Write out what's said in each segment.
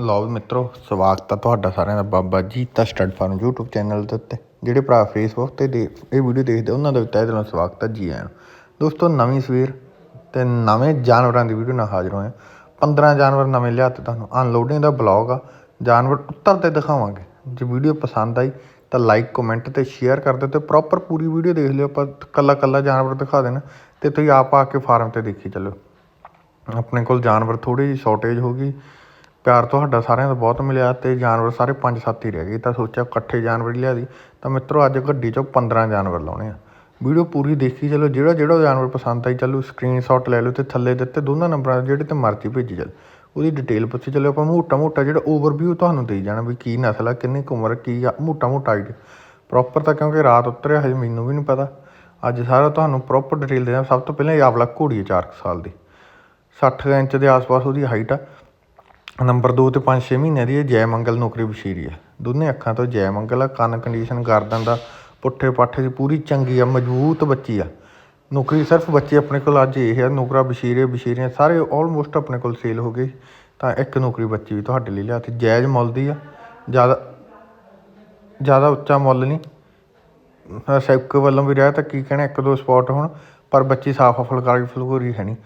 ਲਓ ਵੀ ਮਿੱਤਰੋ, ਸਵਾਗਤ ਆ ਤੁਹਾਡਾ ਸਾਰਿਆਂ ਦਾ Baba Jita stud farm YouTube channel ਦੇ ਉੱਤੇ। ਜਿਹੜੇ ਭਰਾ ਫੇਸਬੁੱਕ ਤੇ ਦੇ ਇਹ ਵੀਡੀਓ ਦੇਖਦੇ, ਉਹਨਾਂ ਦਾ ਵੀ ਤਹਿ ਦਿਲੋਂ ਸਵਾਗਤ ਆ ਜੀ ਆਇਆਂ ਨੂੰ। ਦੋਸਤੋ, ਨਵੀਂ ਸਵੇਰ ਤੇ ਨਵੇਂ ਜਾਨਵਰਾਂ ਦੀ ਵੀਡੀਓ ਨਾਲ ਹਾਜ਼ਰ ਹੋਏ ਹਾਂ 15 ਜਾਨਵਰ ਨਵੇਂ ਲਿਆਤੇ ਤੁਹਾਨੂੰ ਅਨਲੋਡਿੰਗ ਦਾ ਬਲੌਗ ਆ। ਜਾਨਵਰ ਉੱਤਰਦੇ ਦਿਖਾਵਾਂਗੇ। ਜੇ ਵੀਡੀਓ ਪਸੰਦ ਆਈ, ਤਾਂ ਲਾਈਕ ਕਮੈਂਟ ਤੇ ਸ਼ੇਅਰ ਕਰ ਦਿਓ ਤੇ ਪ੍ਰੋਪਰ ਪੂਰੀ ਵੀਡੀਓ ਦੇਖ ਲਿਓ। ਆਪਾਂ ਕੱਲਾ ਕੱਲਾ ਜਾਨਵਰ ਦਿਖਾ ਦੇਣਾ ਤੇ ਤੁਸੀਂ ਆਪ ਆ ਕੇ ਫਾਰਮ ਤੇ ਦੇਖੀ ਚੱਲੋ। ਆਪਣੇ ਕੋਲ ਜਾਨਵਰ ਥੋੜੀ ਜਿਹੀ ਸ਼ਾਰਟੇਜ ਹੋ ਗਈ। ਪਿਆਰ ਤੁਹਾਡਾ ਸਾਰਿਆਂ ਦਾ ਬਹੁਤ ਮਿਲਿਆ ਤੇ ਜਾਨਵਰ ਸਾਰੇ ਪੰਜ ਸੱਤ ਹੀ ਰਹਿ ਗਏ। ਤਾਂ ਸੋਚਿਆ ਇਕੱਠੇ ਜਾਨਵਰ ਹੀ ਲਿਆ ਦੀ ਤਾਂ ਮਿੱਤਰੋ, ਅੱਜ ਗੱਡੀ ਚੋਂ 15 ਜਾਨਵਰ ਲਾਉਣੇ ਆ। ਵੀਡੀਓ ਪੂਰੀ ਦੇਖੀ ਚਲੋ। ਜਿਹੜਾ ਜਿਹੜਾ ਜਾਨਵਰ ਪਸੰਦ ਆਈ, ਚਲੋ ਸਕਰੀਨਸ਼ਾਟ ਲੈ ਲਓ ਤੇ ਥੱਲੇ ਦਿੱਤੇ ਦੋਨਾਂ ਨੰਬਰਾਂ ਦੇ ਜਿਹੜੇ ਤੇ ਮਰਜ਼ੀ ਭੇਜੀ ਚੱਲ। ਉਹਦੀ ਡਿਟੇਲ ਪੁੱਛੀ ਚਲੋ। ਆਪਾਂ ਮੋਟਾ ਮੋਟਾ ਜਿਹੜਾ ਓਵਰਵਿਊ ਤੁਹਾਨੂੰ ਦੇਈ ਜਾਣਾ ਵੀ ਕੀ ਨਸਲ ਆ, ਕਿੰਨੀ ਕੁ ਉਮਰ ਕੀ ਆ, ਮੋਟਾ ਮੋਟਾ ਆਈਡੀਆ ਪ੍ਰੋਪਰ ਤਾਂ ਕਿਉਂਕਿ ਰਾਤ ਉਤਰਿਆ ਹਜੇ ਮੈਨੂੰ ਵੀ ਨਹੀਂ ਪਤਾ। ਅੱਜ ਸਾਰਾ ਤੁਹਾਨੂੰ ਪ੍ਰੋਪਰ ਡਿਟੇਲ ਦੇਣਾ। ਸਭ ਤੋਂ ਪਹਿਲਾਂ ਇਹ ਆਵਲਾ ਘੋੜੀ ਹੈ 4 ਸਾਲ ਦੀ। 60 ਇੰਚ ਦੇ ਆਸ-ਪਾਸ ਉਹਦੀ ਹਾਈਟ ਆ। ਨੰਬਰ 2 ਤੇ 5-6 ਮਹੀਨਿਆਂ ਦੀ ਇਹ ਜੈ ਮੰਗਲ ਨੌਕਰੀ ਬਸ਼ੀਰੀ ਆ। ਦੋਨੇ ਅੱਖਾਂ ਤੋਂ ਜੈ ਮੰਗਲ ਆ, ਕੰਨ ਕੰਡੀਸ਼ਨ ਗਰਦਨ ਦਾ ਪੁੱਠੇ ਪਾਠੇ ਦੀ ਪੂਰੀ ਚੰਗੀ ਆ, ਮਜ਼ਬੂਤ ਬੱਚੀ ਆ। ਨੌਕਰੀ ਸਿਰਫ ਬੱਚੇ ਆਪਣੇ ਕੋਲ ਅੱਜ ਇਹ ਆ, ਨੌਕਰਾ ਬਸ਼ੀਰੇ, ਬਸ਼ੀਰੀਆਂ ਸਾਰੇ ਆਲਮੋਸਟ ਆਪਣੇ ਕੋਲ ਸੇਲ ਹੋ ਗਏ। ਤਾਂ ਇੱਕ ਨੌਕਰੀ ਬੱਚੀ ਵੀ ਤੁਹਾਡੇ ਲਈ ਲਿਆ, ਤੇ ਜਾਇਜ਼ ਮੁੱਲ ਦੀ ਆ। ਜ਼ਿਆਦਾ ਜ਼ਿਆਦਾ ਉੱਚਾ ਮੁੱਲ ਨਹੀਂ। ਸੈਕ ਵੱਲੋਂ ਵੀ ਰਿਹਾ ਤਾਂ ਕੀ ਕਹਿਣਾ, ਇੱਕ ਦੋ ਸਪੌਟ ਹੁਣ, ਪਰ ਬੱਚੀ ਸਾਫ਼ ਆ ਫੁਲਕਾਰੀ ਫੁਲਕੂਰੀ ਹੈ ਨਹੀਂ।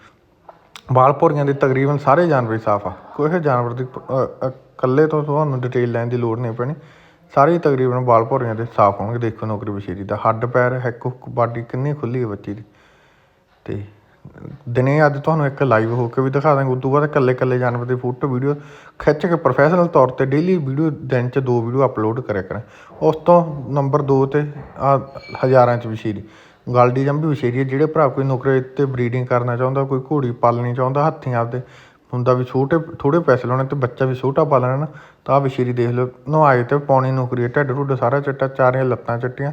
ਬਾਲ ਭੋਰੀਆਂ ਦੇ ਤਕਰੀਬਨ ਸਾਰੇ ਜਾਨਵਰ ਹੀ ਸਾਫ਼ ਆ। ਕਿਸੇ ਜਾਨਵਰ ਦੀ ਇਕੱਲੇ ਤੋਂ ਤੁਹਾਨੂੰ ਡਿਟੇਲ ਲੈਣ ਦੀ ਲੋੜ ਨਹੀਂ ਪੈਣੀ। ਸਾਰੇ ਹੀ ਤਕਰੀਬਨ ਬਾਲ ਭੋਰੀਆਂ ਦੇ ਸਾਫ਼ ਹੋਣਗੇ। ਦੇਖੋ ਨੌਕਰੀ ਬਸ਼ੀਰੀ ਦਾ ਹੱਡ, ਪੈਰ, ਹੈਕ, ਹੁੱਕ, ਬਾਡੀ ਕਿੰਨੀ ਖੁੱਲੀ ਹੈ ਬੱਚੀ ਦੀ। ਤੇ ਦਿਨੇ ਅੱਜ ਤੁਹਾਨੂੰ ਇੱਕ ਲਾਈਵ ਹੋ ਕੇ ਵੀ ਦਿਖਾ ਦਾਂਗੇ। ਉਦੋਂ ਬਾਅਦ ਇਕੱਲੇ ਇਕੱਲੇ ਜਾਨਵਰ ਦੀ ਫੋਟੋ ਵੀਡੀਓ ਖਿੱਚ ਕੇ ਪ੍ਰੋਫੈਸ਼ਨਲ ਤੌਰ ਤੇ ਡੇਲੀ ਵੀਡੀਓ ਦਿਨ 'ਚ ਦੋ ਵੀਡੀਓ ਅਪਲੋਡ ਕਰਿਆ ਕਰਾਂ। ਉਸ ਤੋਂ ਨੰਬਰ 2 ਤੇ ਆ ਹਜ਼ਾਰਾਂ 'ਚ ਵਿਸ਼ੇਰੀ ਗਾਲਡੀ ਜੰਬੀ ਵਿਸ਼ੇਰੀ ਹੈ ਜਿਹੜੇ ਭਰਾ ਕੋਈ ਨੌਕਰੀ ਤੇ ਬਰੀਡਿੰਗ ਕਰਨਾ ਚਾਹੁੰਦਾ, ਕੋਈ ਘੋੜੀ ਪਾਲਣੀ ਚਾਹੁੰਦਾ ਹੱਥੀਂ ਆਪਦੇ ਹੁੰਦਾ ਵੀ ਛੋਟੇ ਥੋੜੇ ਪੈਸੇ ਲਾਉਣੇ ਤੇ ਬੱਚਾ ਵੀ ਛੋਟਾ ਪਾਲਣਾ ਨਾ, ਤਾਂ ਆ ਵਿਸ਼ੇਰੀ ਦੇਖ ਲਓ ਨਵਾਏ ਤੇ ਪੌਣੀ ਨੌਕਰੀ ਹੈ, ਢਿੱਡ ਢੁੱਡ ਸਾਰਾ ਚਿੱਟਾ ਚਾਰੀਆਂ ਲੱਤਾਂ ਚਿੱਟੀਆਂ,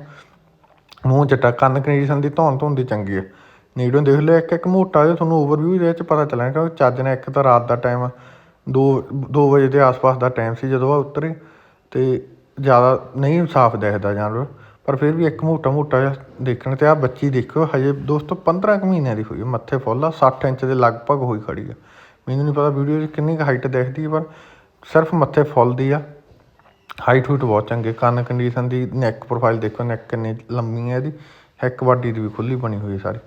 ਮੂੰਹ ਚਿੱਟਾ, ਕੰਨ ਕੰਡੀਸ਼ਨ ਦੀ ਧੌਣ ਧੌਣ ਚੰਗੀ ਹੈ। ਨੀਡੋਂ ਦੇਖ ਲਓ, ਇੱਕ ਇੱਕ ਮੋਟਾ ਜਿਹਾ ਤੁਹਾਨੂੰ ਓਵਰਵਿਊ ਇਹਦੇ ਵਿੱਚ ਪਤਾ ਚੱਲਣਾ, ਕਿਉਂਕਿ ਚੱਜ ਨੇ ਇੱਕ ਤਾਂ ਰਾਤ ਦਾ ਟਾਈਮ 2 2 ਵਜੇ ਦੇ ਆਸ-ਪਾਸ ਦਾ ਟਾਈਮ ਸੀ ਜਦੋਂ ਆ ਉਤਰੇ, ਤੇ ਜ਼ਿਆਦਾ ਨਹੀਂ ਸਾਫ਼ ਦਿਖਦਾ ਜਾਨਵਰ। ਪਰ ਫਿਰ ਵੀ ਇੱਕ ਮੋਟਾ ਮੋਟਾ ਜਿਹਾ ਦੇਖਣ ਤੇ ਆ ਬੱਚੀ ਦੇਖਿਓ ਹਜੇ ਦੋਸਤੋ 15 ਕੁ ਮਹੀਨਿਆਂ ਦੀ ਹੋਈ ਹੈ ਮੱਥੇ ਫੁੱਲ ਆ 60 ਇੰਚ ਦੇ ਲਗਭਗ ਹੋਈ ਖੜੀ ਆ। ਮੈਨੂੰ ਨਹੀਂ ਪਤਾ ਵੀਡੀਓ 'ਚ ਕਿੰਨੀ ਕੁ ਹਾਈਟ ਦਿਖਦੀ ਹੈ ਪਰ ਸਿਰਫ ਮੱਥੇ ਫੁੱਲ ਦੀ ਆ ਹਾਈਟ ਹੂਟ ਬਹੁਤ ਚੰਗੇ ਕੰਨ ਕੰਡੀਸ਼ਨ ਦੀ ਨੈਕ ਪ੍ਰੋਫਾਈਲ ਦੇਖੋ ਨੈਕ ਕਿੰਨੀ ਲੰਮੀ ਹੈ ਇਹਦੀ ਹੈਕ ਬਾਡੀ ਦੀ ਵੀ ਖੁੱਲੀ ਬਣੀ ਹੋਈ ਸਾਰੀ।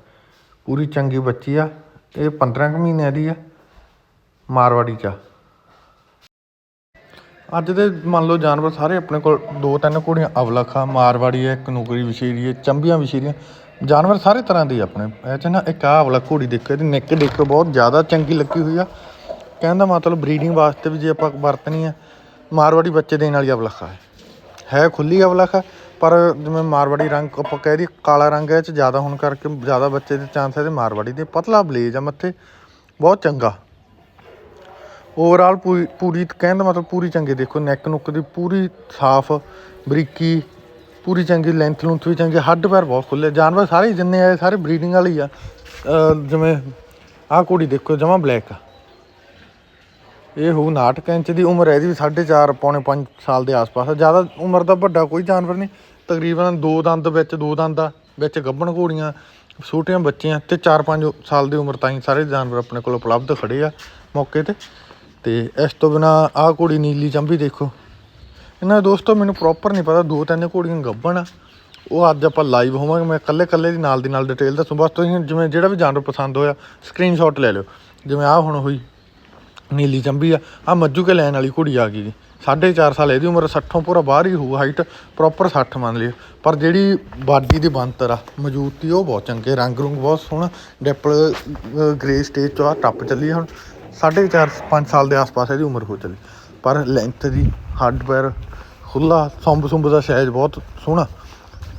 ਪੂਰੀ ਚੰਗੀ ਬੱਚੀ ਆ, ਇਹ 15 ਕੁ ਮਹੀਨਿਆਂ ਦੀ ਆ, ਮਾਰਵਾੜੀ ਚ ਆ। ਅੱਜ ਦੇ ਮੰਨ ਲਓ ਜਾਨਵਰ ਸਾਰੇ ਆਪਣੇ ਕੋਲ ਦੋ ਤਿੰਨ ਘੋੜੀਆਂ ਅਵਲਖਾ, ਮਾਰਵਾੜੀ ਹੈ, ਇੱਕ ਨੁਕਰੀ ਵਿਸ਼ੇਰੀ ਹੈ, ਚੰਬੀਆਂ ਵਿਸ਼ੇਰੀਆਂ ਜਾਨਵਰ ਸਾਰੇ ਤਰ੍ਹਾਂ ਦੇ ਆਪਣੇ। ਇਹ ਚ ਨਾ ਇੱਕ ਆਹ ਅਵਲਾ ਘੋੜੀ ਦੇਖੋ, ਇਹਦੀ ਨਿੱਕ ਦੇਖੋ ਬਹੁਤ ਜ਼ਿਆਦਾ ਚੰਗੀ ਲੱਗੀ ਹੋਈ ਆ। ਕਹਿਣ ਦਾ ਮਤਲਬ ਬਰੀਡਿੰਗ ਵਾਸਤੇ ਵੀ ਜੇ ਆਪਾਂ ਵਰਤਣੀ ਆ, ਮਾਰਵਾੜੀ ਬੱਚੇ ਦੇਣ ਵਾਲੀ ਅਵਲਖਾ ਹੈ। ਹੈ ਖੁੱਲੀ ਅਵਲਖ, ਪਰ ਜਿਵੇਂ ਮਾਰਵਾੜੀ ਰੰਗ ਆਪਾਂ ਕਹਿ ਦਈਏ, ਕਾਲਾ ਰੰਗ ਹੈ, ਇਹ ਚ ਜ਼ਿਆਦਾ ਹੋਣ ਕਰਕੇ ਜ਼ਿਆਦਾ ਬੱਚੇ ਦੇ ਚਾਂਸ ਇਹਦੇ ਮਾਰਵਾੜੀ ਦੇ। ਪਤਲਾ ਬਲੇਜ ਆ ਮੱਥੇ, ਬਹੁਤ ਚੰਗਾ। ਓਵਰਆਲ ਪੂਰੀ ਪੂਰੀ ਕਹਿਣ ਦਾ ਮਤਲਬ ਪੂਰੀ ਚੰਗੀ, ਦੇਖੋ ਨੈਕ ਨੁੱਕ ਦੀ ਪੂਰੀ ਸਾਫ਼, ਬਰੀਕੀ, ਪੂਰੀ ਚੰਗੀ ਲੈਂਥ ਲੂੰਥ ਵੀ ਚੰਗੀ, ਹੱਡ ਪੈਰ ਬਹੁਤ ਖੁੱਲੇ ਜਾਨਵਰ ਸਾਰੇ ਜਿੰਨੇ ਆਏ ਸਾਰੇ ਬਰੀਡਿੰਗ ਵਾਲੀ ਆ। ਜਿਵੇਂ ਆਹ ਕੁੜੀ ਦੇਖੋ, ਜਮਾ ਬਲੈਕ ਆ। ਇਹ ਹੋਊ 69 ਇੰਚ ਦੀ ਉਮਰ ਹੈ, ਇਹਦੀ ਵੀ 4.5 ਪੌਣੇ 5 ਸਾਲ ਦੇ ਆਸ-ਪਾਸ ਆ। ਜ਼ਿਆਦਾ ਉਮਰ ਦਾ ਵੱਡਾ ਕੋਈ ਜਾਨਵਰ ਨਹੀਂ, ਤਕਰੀਬਨ ਦੋ ਦੰਦ ਵਿੱਚ, ਦੋ ਦੰਦ ਆ ਵਿੱਚ ਗੱਭਣ ਘੋੜੀਆਂ, ਛੋਟੀਆਂ ਬੱਚੀਆਂ ਤੇ 4-5 ਸਾਲ ਦੀ ਉਮਰ ਤਾਈਂ ਸਾਰੇ ਜਾਨਵਰ ਆਪਣੇ ਕੋਲ ਉਪਲਬਧ ਖੜੇ ਆ ਮੌਕੇ ਤੇ। ਤੇ ਇਸ ਤੋਂ ਬਿਨਾ ਆਹ ਘੋੜੀ ਨੀਲੀ ਚੰਬੀ ਦੇਖੋ। ਇਹਨਾਂ ਦੇ ਦੋਸਤੋ, ਮੈਨੂੰ ਪ੍ਰੋਪਰ ਨਹੀਂ ਪਤਾ, ਦੋ ਤਿੰਨ ਘੋੜੀਆਂ ਗੱਭਣ ਆ। ਉਹ ਅੱਜ ਆਪਾਂ ਲਾਈਵ ਹੋਵਾਂਗੇ, ਮੈਂ ਇਕੱਲੇ ਇਕੱਲੇ ਦੀ ਨਾਲ ਦੀ ਨਾਲ ਡਿਟੇਲ ਦੱਸੂ। ਬਸ ਤੁਸੀਂ ਜਿਵੇਂ ਜਿਹੜਾ ਵੀ ਜਾਨਵਰ ਪਸੰਦ ਹੋਇਆ ਸਕਰੀਨਸ਼ਾਟ ਲੈ ਲਿਓ। ਜਿਵੇਂ ਆਹ ਹੁਣ ਹੋਈ ਨੀਲੀ ਚੰਬੀ ਆ। ਆ ਮੱਜੂ ਕੇ ਲੈਣ ਵਾਲੀ ਕੁੜੀ ਆ ਗਈ ਜੀ। 4.5 ਸਾਲ ਇਹਦੀ ਉਮਰ 60 ਪੂਰਾ ਬਾਹਰ ਹੀ ਹੋਊ ਹਾਈਟ ਪ੍ਰੋਪਰ 60 ਮੰਨ ਲਿਓ। ਪਰ ਜਿਹੜੀ ਬਾਡੀ ਦੀ ਬੰਤਰ ਆ ਮੌਜੂਦ ਤੀ ਉਹ ਬਹੁਤ ਚੰਗੇ ਰੰਗ ਰੁੰਗ ਬਹੁਤ ਸੋਹਣਾ। ਡੈਪਲ ਗ੍ਰੇ ਸਟੇਜ ਤੋਂ ਆ ਟੱਪ ਚੱਲੀ ਹੁਣ। ਸਾਢੇ 4.5 5 ਸਾਲ ਦੇ ਆਸ-ਪਾਸ ਇਹਦੀ ਉਮਰ ਹੋ ਚੱਲੀ। ਪਰ ਲੈਂਥ ਦੀ ਹੱਡ ਪੈਰ ਖੁੱਲਾ ਸੰਬ ਸੁੰਬ ਦਾ ਸਾਈਜ਼ ਬਹੁਤ ਸੋਹਣਾ।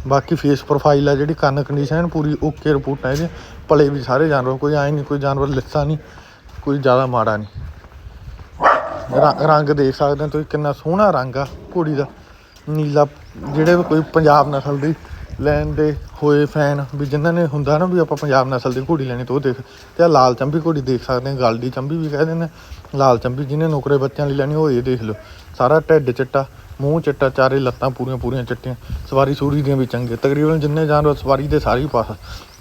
ਬਾਕੀ ਫੇਸ ਪ੍ਰੋਫਾਈਲ ਆ ਜਿਹੜੀ ਕੰਨ ਕੰਡੀਸ਼ਨ ਪੂਰੀ ਓਕੇ ਰਿਪੋਰਟ ਆ ਇਹਦੇ। ਭਲੇ ਵੀ ਸਾਰੇ ਜਾਨਵਰ, ਕੋਈ ਐ ਨਹੀਂ, ਕੋਈ ਜਾਨਵਰ ਲਿੱਸਾ ਨਹੀਂ, ਕੋਈ ਜ਼ਿਆਦਾ ਮਾੜਾ ਨਹੀਂ। ਰੰਗ ਦੇਖ ਸਕਦੇ ਹੋ ਤੁਸੀਂ, ਕਿੰਨਾ ਸੋਹਣਾ ਰੰਗ ਆ ਘੋੜੀ ਦਾ। ਨੀਲਾ, ਜਿਹੜੇ ਵੀ ਕੋਈ ਪੰਜਾਬ ਨਸਲ ਦੀ ਲੈਣ ਦੇ ਹੋਏ ਫੈਨ ਵੀ ਜਿਨ੍ਹਾਂ ਨੇ ਹੁੰਦਾ ਨਾ ਵੀ ਆਪਾਂ ਪੰਜਾਬ ਨਸਲ ਦੀ ਘੋੜੀ ਲੈਣੀ, ਤਾਂ ਉਹ ਦੇਖ, ਤੇ ਆ ਲਾਲ ਚੰਬੀ ਘੋੜੀ ਦੇਖ ਸਕਦੇ ਆ ਗਲਡੀ ਚੰਬੀ ਵੀ ਕਹਿੰਦੇ ਨੇ ਲਾਲ ਚੰਬੀ ਜਿਹਨੇ ਨੌਕਰੇ ਬੱਚਿਆਂ ਲਈ ਲੈਣੀ, ਉਹ ਇਹ ਦੇਖ ਲਓ। ਸਾਰਾ ਢਿੱਡ ਚਿੱਟਾ, ਮੂੰਹ ਚਿੱਟਾ, ਚਾਰੇ ਲੱਤਾਂ ਪੂਰੀਆਂ ਪੂਰੀਆਂ ਚਿੱਟੀਆਂ, ਸਵਾਰੀ ਸੂਰੀ ਦੀਆਂ ਵੀ ਚੰਗੇ ਤਕਰੀਬਨ ਜਿੰਨੇ ਜਾਨਵਰ ਸਵਾਰੀ ਦੇ ਸਾਰੇ ਹੀ ਪਾਸ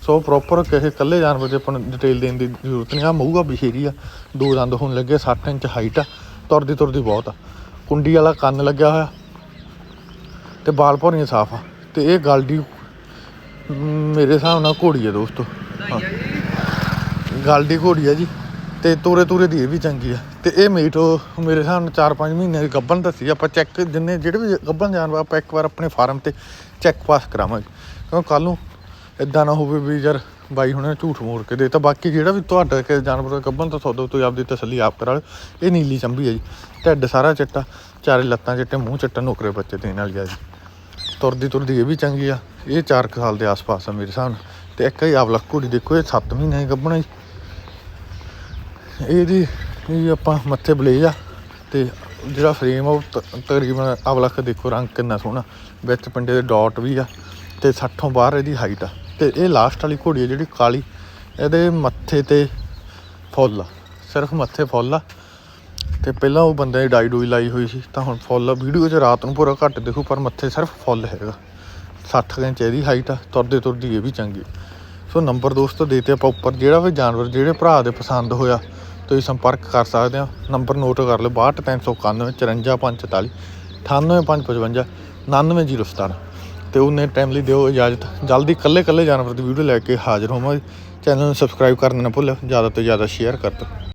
ਸੋ ਪ੍ਰੋਪਰ ਕਿਸੇ ਇਕੱਲੇ ਜਾਨਵਰ ਦੇ ਆਪਾਂ ਨੂੰ ਡਿਟੇਲ ਦੇਣ ਦੀ ਜ਼ਰੂਰਤ ਨਹੀਂ ਆ। ਮਊਗਾ ਬਿਸ਼ੇਰੀ ਆ, ਦੋ ਦੰਦ ਹੋਣ ਲੱਗੇ 60 ਇੰਚ ਹਾਈਟ ਆ, ਤੁਰਦੀ ਤੁਰਦੀ ਬਹੁਤ ਆ। ਕੁੰਡੀ ਵਾਲਾ ਕੰਨ ਲੱਗਿਆ ਹੋਇਆ, ਤੇ ਬਾਲ ਭੌਰੀਆਂ ਸਾਫ਼ ਆ। ਤੇ ਇਹ ਗਲਡੀ ਮੇਰੇ ਹਿਸਾਬ ਨਾਲ ਘੋੜੀ ਹੈ ਦੋਸਤੋ। ਹਾਂ। ਗਲਡੀ ਘੋੜੀ ਆ ਜੀ। ਤੇ ਤੋਰੇ ਤੋਰੇ ਦੀ ਇਹ ਵੀ ਚੰਗੀ ਆ। ਤੇ ਇਹ ਮੀਟ ਮੇਰੇ ਹਿਸਾਬ ਨਾਲ 4-5 ਮਹੀਨੇ ਦੀ ਗੱਭਣ ਦੱਸੀ ਆਪਾਂ ਚੈੱਕ ਜਿੰਨੇ ਜਿਹੜੇ ਵੀ ਗੱਭਣ ਜਾਨਵਰ ਆਪਾਂ ਇੱਕ ਵਾਰ ਆਪਣੇ ਫਾਰਮ ਤੇ ਚੈੱਕ ਪਾਸ ਕਰਾਵਾਂਗੇ। ਕਿਉਂ ਕੱਲ ਨੂੰ ਇਦਾਂ ਨਾ ਹੋਵੇ ਵੀ ਯਾਰ ਬਾਈ ਹੁਣੇ ਝੂਠ ਮੋੜ ਕੇ ਦੇ ਤਾਂ ਬਾਕੀ ਜਿਹੜਾ ਵੀ ਤੁਹਾਡਾ ਕਿ ਜਾਨਵਰ ਗੱਭਣ ਤਾਂ ਸੌਦਾ ਤੁਸੀਂ ਆਪਦੀ ਤਸੱਲੀ ਆਪ ਕਰਾ ਲਿਓ। ਇਹ ਨੀਲੀ ਚੰਬੀ ਹੈ ਜੀ। ਢਿੱਡ ਸਾਰਾ ਚਿੱਟਾ, ਚਾਰੇ ਲੱਤਾਂ ਚਿੱਟੇ, ਮੂੰਹ ਚਿੱਟਾ, ਨੋਕਰੇ ਬੱਚੇ ਦੇਣ ਵਾਲੀ ਆ ਜੀ। ਤੁਰਦੀ ਤੁਰਦੀ ਇਹ ਵੀ ਚੰਗੀ ਆ। ਇਹ 4 ਸਾਲ ਦੇ ਆਸ-ਪਾਸ ਆ ਮੇਰੇ ਹਿਸਾਬ ਨਾਲ। ਤੇ ਇੱਕ ਹੀ ਆਵਲਾ ਘੋੜੀ ਦੇਖੋ, ਇਹ 7 ਮਹੀਨੇ ਦੀ ਗੱਭਣਾ ਜੀ। ਇਹਦੀ ਇਹ ਆਪਾਂ ਮੱਥੇ ਬਲੇਜ ਆ ਤੇ ਜਿਹੜਾ ਫਰੇਮ ਆ ਉਹ ਤਕਰੀਬਨ ਅਵਲਖ ਦੇਖੋ, ਰੰਗ ਕਿੰਨਾ ਸੋਹਣਾ। ਵਿੱਚ ਪਿੰਡੇ ਦੇ ਡਾਟ ਵੀ ਆ ਤੇ 60 ਬਾਹਰ ਇਹਦੀ ਹਾਈਟ ਆ। ਤੇ ਇਹ ਲਾਸਟ ਵਾਲੀ ਘੋੜੀ ਆ ਜਿਹੜੀ ਕਾਲੀ, ਇਹਦੇ ਮੱਥੇ ਤੇ ਫੁੱਲ ਆ। ਸਿਰਫ ਮੱਥੇ ਫੁੱਲ ਆ। ਤੇ ਪਹਿਲਾਂ ਉਹ ਬੰਦੇ ਦੀ ਡਾਈ ਡੂਈ ਲਾਈ ਹੋਈ ਸੀ, ਤਾਂ ਹੁਣ ਫੁੱਲ, ਵੀਡੀਓ 'ਚ ਰਾਤ ਨੂੰ ਪੂਰਾ ਘੱਟ ਦੇਖੋ, ਪਰ ਮੱਥੇ ਸਿਰਫ ਫੁੱਲ ਹੈਗਾ। 60 ਇੰਚ ਇਹਦੀ ਹਾਈਟ ਆ, ਤੁਰਦੇ ਤੁਰਦੀ ਇਹ ਵੀ ਚੰਗੀ। ਸੋ ਨੰਬਰ ਦੋਸਤੋ ਦੇਤੇ ਆਪਾਂ ਉੱਪਰ, ਜਿਹੜਾ ਵੀ ਜਾਨਵਰ, ਜਿਹੜੇ ਭਰਾ ਦੇ ਪਸੰਦ ਹੋਇਆ, ਤੁਸੀਂ ਸੰਪਰਕ ਕਰ ਸਕਦੇ ਹੋ। ਨੰਬਰ ਨੋਟ ਕਰ ਲਿਓ 62391 54544 98555 99017 ਤੇ ਉਹਨੇ ਟਾਈਮ ਲਈ ਦਿਓ ਇਜਾਜ਼ਤ। ਜਲਦੀ ਕੱਲੇ ਕੱਲੇ ਜਾਨਵਰ ਦੀ ਵੀਡੀਓ ਲੈ ਕੇ ਹਾਜ਼ਰ ਹੋਵਾਂਗੇ। ਚੈਨਲ ਨੂੰ ਸਬਸਕ੍ਰਾਈਬ ਕਰਨਾ ਨਾ ਭੁੱਲਿਓ, ਜ਼ਿਆਦਾ ਤੋਂ ਜ਼ਿਆਦਾ ਸ਼ੇਅਰ ਕਰ ਦਿਓ।